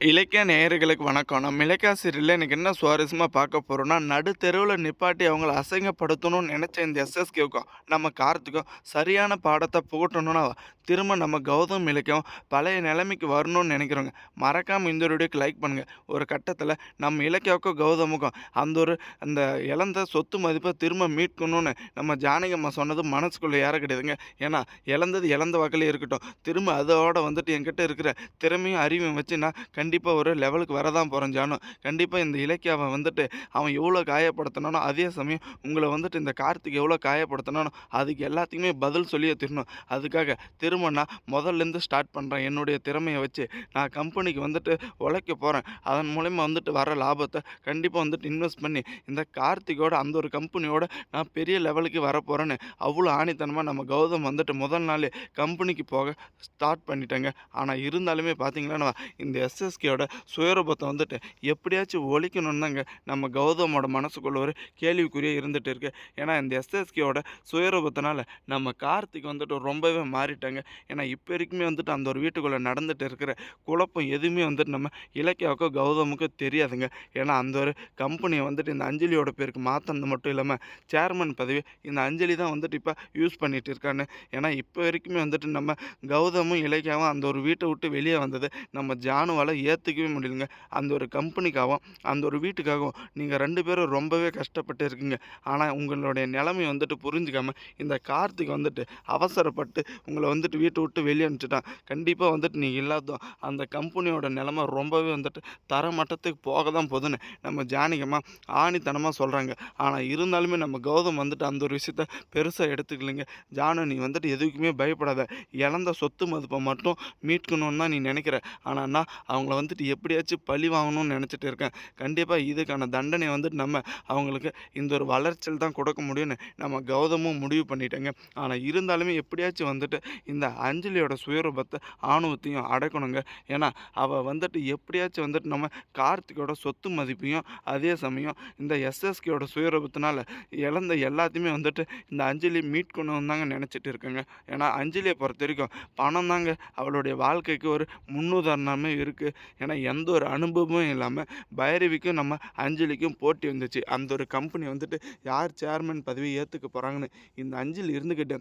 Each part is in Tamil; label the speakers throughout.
Speaker 1: இலக்கிய நேயர்களுக்கு வணக்கம். நம்ம இலக்கிய சீரியல்ல இன்னைக்கு என்ன சுவாரஸ்யமாக பார்க்க போகிறோன்னா நடு தெருவில் நிப்பாட்டி அவங்கள அசிங்கப்படுத்தணும்னு நினச்ச இந்த எஸ்எஸ்கேவுக்கும், நம்ம கார்த்துக்கும் சரியான பாடத்தை புகட்டணும்னா, திரும்ப நம்ம கௌதம், இலக்கியம் பழைய நிலைமைக்கு வரணும்னு நினைக்கிறோங்க மறக்காமல் இந்த வீடியோக்கு லைக் பண்ணுங்கள் ஒரு கட்டத்தில் நம்ம இலக்கியாவுக்கும், கௌதமுக்கும் அந்த ஒரு அந்த இழந்த சொத்து மதிப்பை திரும்ப மீட்கணும்னு நம்ம ஜானகி அம்மா சொன்னது மனசுக்குள்ளே ஏற கிடையாதுங்க. ஏன்னா, இழந்தது இழந்த வகையிலே இருக்கட்டும். திரும்ப அதோட வந்துட்டு என்கிட்ட இருக்கிற திறமையும், அறிவையும் வச்சு நான் கண்டிப்பாக ஒரு லெவலுக்கு வரதான் போறேன் ஜானு. கண்டிப்பாக இந்த இலக்கியாவை வந்துட்டு அவன் எவ்வளோ காயப்படுத்தினானோ அதே சமயம் உங்களை வந்துட்டு இந்த கார்த்திக் எவ்வளோ காயப்படுத்தினானோ அதுக்கு எல்லாத்துக்குமே பதில் சொல்லியே தரணும் அதுக்காக திரும்ப நான் மொதல்லேருந்து ஸ்டார்ட் பண்ணுறேன் என்னுடைய திறமையை வச்சு நான் கம்பெனிக்கு வந்துட்டு உழைக்க போகிறேன் அதன் மூலயமா வந்துட்டு வர லாபத்தை கண்டிப்பாக வந்துட்டு இன்வெஸ்ட் பண்ணி, இந்த கார்த்திக்கோட அந்த ஒரு கம்பெனியோட நான் பெரிய லெவலுக்கு வரப்போகிறேன்னு அவ்வளோ ஆணித்தனமாக நம்ம கௌதம் வந்துட்டு முதல் நாளே கம்பெனிக்கு போக ஸ்டார்ட் பண்ணிட்டேங்க. ஆனால் இருந்தாலுமே பார்த்தீங்கன்னா, இந்த எஸ்எஸ் சிஎஸ்கேயோட சுயரூபத்தை வந்துட்டு எப்படியாச்சும் ஒழிக்கணும்னாங்க நம்ம கௌதமோட மனசுக்குள்ள ஒரு கேள்விக்குறியே இருந்துட்டு இருக்கு. ஏன்னா, இந்த எஸ்எஸ்கேயோட சுயரூபத்தினால நம்ம கார்த்திக் வந்துட்டு ரொம்பவே மாறிட்டாங்க. ஏன்னா, இப்போ வரைக்குமே வந்துட்டு அந்த ஒரு வீட்டுக்குள்ளே நடந்துட்டு இருக்கிற குழப்பம் எதுவுமே வந்துட்டு நம்ம இலக்கியாவுக்கோ, கௌதமுக்கோ தெரியாதுங்க. ஏன்னா, அந்த ஒரு கம்பெனியை வந்துட்டு இந்த அஞ்சலியோட பேருக்கு மாற்றினது மட்டும் இல்லாமல் சேர்மன் பதவி இந்த அஞ்சலி தான் வந்துட்டு இப்போ யூஸ் பண்ணிட்டு இருக்கான்னு. ஏன்னா, இப்போ வரைக்குமே வந்துட்டு நம்ம கௌதமும், இலக்கியாவும் அந்த ஒரு வீட்டை விட்டு வெளியே வந்தது நம்ம ஜானுவால ஏற்றுக்கவே முடியலங்க. அந்த ஒரு கம்பெனிக்காகவும், அந்த ஒரு வீட்டுக்காகவும் நீங்கள் ரெண்டு பேரும் ரொம்பவே கஷ்டப்பட்டு இருக்கீங்க. ஆனால் உங்களுடைய நிலைமை வந்துட்டு புரிஞ்சுக்காம, இந்த கார்த்திக் வந்துட்டு அவசரப்பட்டு உங்களை வந்துட்டு வீட்டை விட்டு வெளியே அனுப்பிச்சிட்டான் கண்டிப்பாக வந்துட்டு நீ இல்லாததும் அந்த கம்பெனியோட நிலமை ரொம்பவே வந்துட்டு தரமட்டத்துக்கு போக தான் போதுன்னு நம்ம ஜானிகமாக ஆணித்தனமாக சொல்கிறாங்க ஆனால் இருந்தாலுமே நம்ம கௌதம் வந்துட்டு அந்த ஒரு விஷயத்த பெருசாக எடுத்துக்கலைங்க. "ஜானு நீ வந்துட்டு எதுக்குமே பயப்படாத. இழந்த சொத்து மதிப்பை மட்டும் மீட்கணும்னு தான் நீ நினைக்கிற ஆனால் நான் அவங்கள வந்துட்டு எப்படியாச்சும் பழி வாங்கணும்னு நினச்சிட்டு இருக்கேன். கண்டிப்பாக இதுக்கான தண்டனை வந்துட்டு நம்ம அவங்களுக்கு இந்த ஒரு வளர்ச்சியில் தான் கொடுக்க முடியும்னு நம்ம கௌதமும் முடிவு பண்ணிட்டேங்க. ஆனால் இருந்தாலுமே எப்படியாச்சும் வந்துட்டு இந்த அஞ்சலியோட சுயரூபத்தை ஆணவத்தையும் அடக்கணுங்க. ஏன்னா, அவள் வந்துட்டு எப்படியாச்சும் வந்துட்டு நம்ம கார்த்திகோட சொத்து மதிப்பையும், அதே சமயம் இந்த எஸ்எஸ்கேயோட சுயரூபத்தினால இழந்த எல்லாத்தையுமே வந்துட்டு இந்த அஞ்சலி மீட்கொண்டு வந்தாங்க நினச்சிட்டு இருக்கேங்க. ஏன்னா, அஞ்சலியை பொறுத்த வரைக்கும் பணம் தாங்க அவளுடைய வாழ்க்கைக்கு ஒரு முன்னுதாரணமே இருக்குது ஏன்னா, எந்த ஒரு அனுபவமும் இல்லாமல் பைரவிக்கும், நம்ம அஞ்சலிக்கும் போட்டி வந்துச்சு. அந்த ஒரு கம்பெனி வந்துட்டு யார் சேர்மன் பதவி ஏற்றுக்க போகிறாங்கன்னு இந்த அஞ்சலி இருந்துக்கிட்டு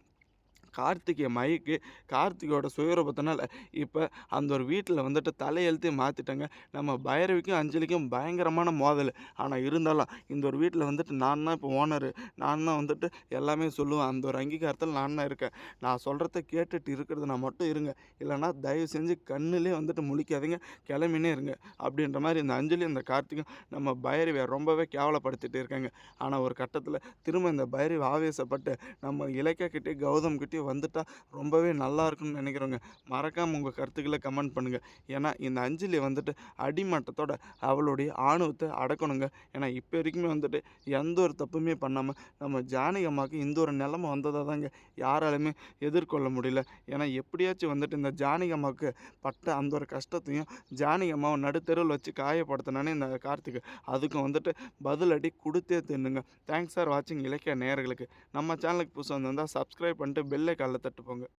Speaker 1: கார்த்திகை மயக்கு கார்த்திகையோட சுயரூபத்தினால இப்போ அந்த ஒரு வீட்டில் வந்துட்டு தலையெழுத்தே மாற்றிட்டாங்க நம்ம பைரவிக்கும், அஞ்சலிக்கும் பயங்கரமான மோதல் ஆனால் இருந்தாலும் இந்த ஒரு வீட்டில் வந்துட்டு நான் தான் இப்போ ஓனரு. நான் தான் வந்துட்டு எல்லாமே சொல்லுவேன். அந்த ஒரு அங்கீகாரத்தில் நான் தான் இருக்கேன். நான் சொல்கிறத கேட்டுட்டு இருக்கிறதுனா மட்டும் இருங்க. இல்லைன்னா தயவு செஞ்சு கண்ணிலே வந்துட்டு முழிக்காதீங்க. கிளம்பினே இருங்க. அப்படின்ற மாதிரி இந்த அஞ்சலி இந்த கார்த்திகம் நம்ம பைரவியை ரொம்பவே கேவலப்படுத்திட்டு இருக்காங்க. ஆனால் ஒரு கட்டத்தில் திரும்ப இந்த பைரவி ஆவேசப்பட்டு நம்ம இலக்கிய கிட்டே கௌதம் கிட்டே வந்துட்டால் ரொம்பவே நல்லா இருக்கும்னு நினைக்கிறோங்க மறக்காமல் உங்கள் கருத்துக்களை கமெண்ட் பண்ணுங்கள் ஏன்னா, இந்த அஞ்சலி வந்துட்டு அடிமட்டத்தோட அவளுடைய ஆணவத்தை அடக்கணுங்க. ஏன்னா, இப்போ வரைக்குமே வந்துட்டு எந்த ஒரு தப்புமே பண்ணாமல் நம்ம ஜானகி அம்மாவுக்கு இந்த ஒரு நிலமை வந்ததாக தாங்க யாராலுமே எதிர்கொள்ள முடியல. ஏன்னா, எப்படியாச்சும் வந்துட்டு இந்த ஜானகி அம்மாவுக்கு பட்ட அந்த ஒரு கஷ்டத்தையும், ஜானகி அம்மாவை நடுத்தெருவுல வச்சு காயப்படுத்தினானே இந்த கார்த்திக். அதுக்கும் வந்துட்டு பதிலடி கொடுத்தே தின்னுங்க தேங்க்ஸ் ஃபார் வாட்சிங் இலக்கிய நேயர்களுக்கு. நம்ம சேனலுக்கு புதுசா வந்திருந்தால் சப்ஸ்கிரைப் பண்ணிட்டு பெல்லை ஐகான்ல தட்டுப்போங்க.